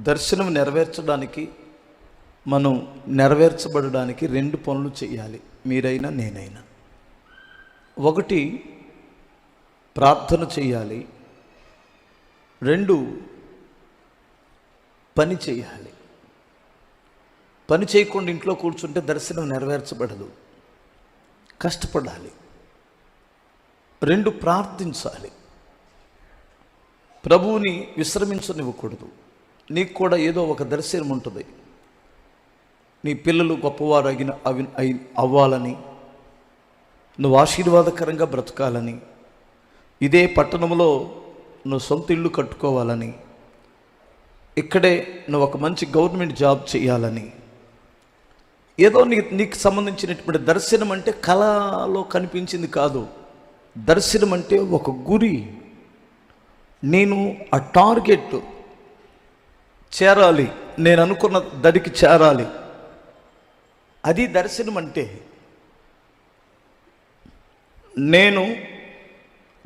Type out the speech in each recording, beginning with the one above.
దర్శనం నెరవేర్చడానికి మనం నెరవేర్చబడడానికి రెండు పనులు చేయాలి. మీరైనా నేనైనా. ఒకటి ప్రార్థన చేయాలి. రెండు పని చేయాలి. పని చేయకుండా ఇంట్లో కూర్చుంటే దర్శనం నెరవేర్చబడదు. కష్టపడాలి. రెండు ప్రార్థించాలి. ప్రభువుని విశ్రమించనివ్వకూడదు. నీకు కూడా ఏదో ఒక దర్శనం ఉంటుంది. నీ పిల్లలు గొప్పవారు అగిన అవి అవ్వాలని నువ్వు ఆశీర్వాదకరంగా బ్రతకాలని ఇదే పట్టణంలో నువ్వు సొంత ఇల్లు కట్టుకోవాలని ఇక్కడే నువ్వు ఒక మంచి గవర్నమెంట్ జాబ్ చేయాలని. ఏదో నీ నీకు సంబంధించినటువంటి దర్శనం అంటే కళలో కనిపించింది కాదు. దర్శనం అంటే ఒక గురి. నేను ఆ టార్గెట్ చేరాలి. నేను అనుకున్న దడికి చేరాలి. అది దర్శనం అంటే నేను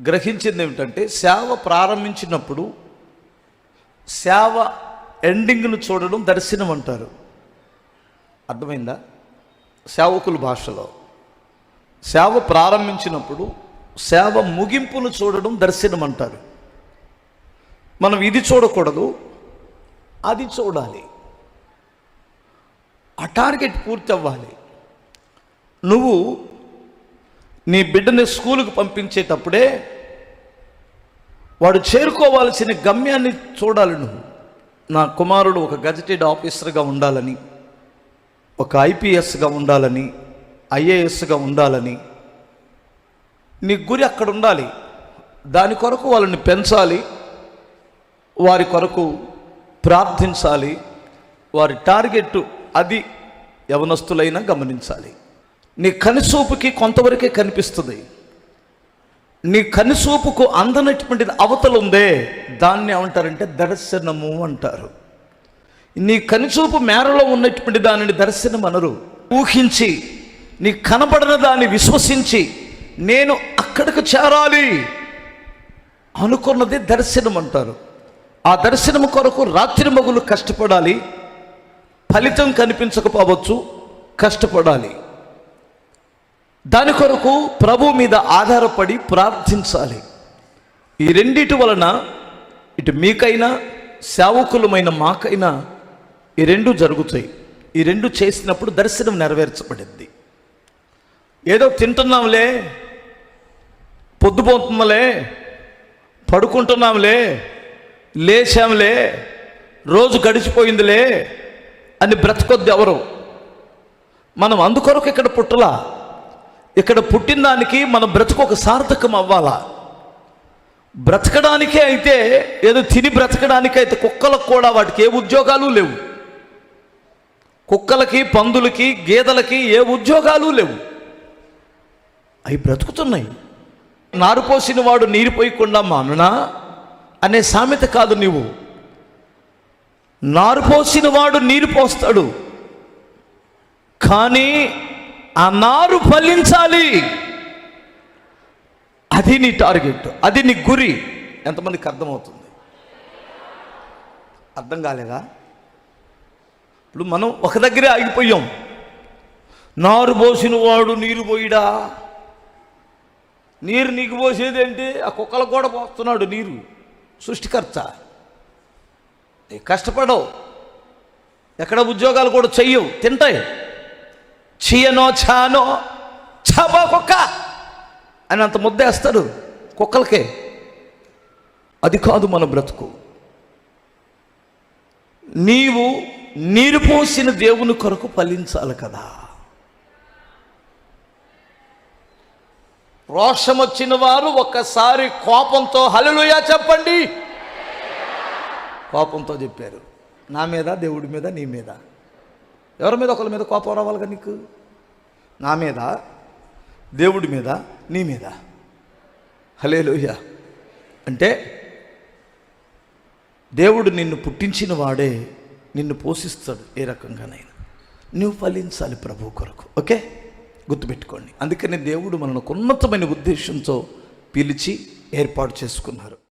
గ్రహించింది ఏమిటంటే సేవ ప్రారంభించినప్పుడు సేవ ఎండింగ్ను చూడడం దర్శనం అంటారు. అర్థమైందా? సేవకుల భాషలో. సేవ ప్రారంభించినప్పుడు సేవ ముగింపును చూడడం దర్శనం అంటారు. మనం ఇది చూడకూడదు. అది చూడాలి. ఆ టార్గెట్ పూర్తి అవ్వాలి నువ్వు నీ బిడ్డని స్కూలుకు పంపించేటప్పుడే వాడు చేరుకోవాల్సిన గమ్యాన్ని చూడాలి నువ్వు. నా కుమారుడు ఒక గజెటెడ్ ఆఫీసర్గా ఉండాలని ఒక ఐపీఎస్గా ఉండాలని ఐఏఎస్గా ఉండాలని. నీ గురి అక్కడ ఉండాలి. దాని కొరకు వాళ్ళని పెంచాలి. వారి కొరకు ప్రార్థించాలి. వారి టార్గెట్ అది యవనస్తులైనా గమనించాలి. నీ కనిసూపుకి కొంతవరకే కనిపిస్తుంది. నీ కనిసూపుకు అందనటువంటిది అవతల ఉందే దాన్ని ఏమంటారంటే దర్శనము అంటారు. నీ కనిచూపు మేరలో ఉన్నటువంటి దానిని దర్శనం అనరు. ఊహించి నీ కనబడిన దాన్ని విశ్వసించి నేను అక్కడికి చేరాలి అనుకున్నది దర్శనం అంటారు. ఆ దర్శనం కొరకు రాత్రి మగులు కష్టపడాలి ఫలితం కనిపించకపోవచ్చు కష్టపడాలి. దాని కొరకు ప్రభు మీద ఆధారపడి ప్రార్థించాలి. ఈ రెండిటి వలన ఇటు మీకైనా సేవకులమైన మాకైనా ఈ రెండు జరుగుతాయి. ఈ రెండు చేసినప్పుడు దర్శనం నెరవేర్చబడింది. ఏదో తింటున్నాంలే పొద్దుపోతుందిలే పడుకుంటున్నాంలే లేచాంలే రోజు గడిచిపోయిందిలే అని బ్రతకొద్ది ఎవరు? మనం అందుకొరకు ఇక్కడ పుట్టలా? ఇక్కడ పుట్టిన దానికి మన బ్రతుకు ఒక సార్థకం అవ్వాలా? బ్రతకడానికే అయితే ఏదో తిని బ్రతకడానికి అయితే కుక్కలకు కూడా వాటికి ఏ ఉద్యోగాలు లేవు. కుక్కలకి పందులకి గేదెలకి ఏ ఉద్యోగాలు లేవు. అవి బ్రతుకుతున్నాయి. నారు పోసిన వాడు నీరు పోయకుండా మానునా? అనే సామెత కాదు నీవు. నారు పోసిన వాడు నీరు పోస్తాడు. కానీ ఆ నారు ఫలించాలి. అది నీ టార్గెట్ అది నీ గురి. ఎంతమందికి అర్థమవుతుంది? అర్థం కాలేదా? ఇప్పుడు మనం ఒక దగ్గరే ఆగిపోయాం. నారు పోసిన వాడు నీరు పోయిడా? నీరు నీకు పోసేది ఏంటి ఆ కుక్కలకు కూడా పోస్తున్నాడు నీరు. సృష్టికర్త. ఏ కష్టపడవు. ఎక్కడ ఉద్యోగాలు కూడా చెయ్యవు. తింటాయి. చీయనో చానో చాబా కుక్క అని అంత ముద్దేస్తాడు కుక్కలకే. అది కాదు మన బ్రతుకు. నీవు నీరు పోసిన దేవుని కొరకు ఫలించాలి కదా. రోషం వచ్చిన వారు ఒక్కసారి కోపంతో హలలుయా చెప్పండి. కోపంతో చెప్పారు నా మీద దేవుడి మీద నీ మీద. ఎవరి మీద? ఒకరి మీద కోపం రావాలిగా నీకు? నా మీద దేవుడి మీద నీ మీద. హలేలుయ అంటే దేవుడు నిన్ను పుట్టించిన వాడే నిన్ను పోషిస్తాడు ఏ రకంగానైనా. నువ్వు ఫలించాలి ప్రభు కొరకు ఓకే? గుర్తుపెట్టుకోండి. అందుకనే దేవుడు మనకు ఉన్నతమైన ఉద్దేశంతో పిలిచి ఏర్పాటు చేసుకున్నారు.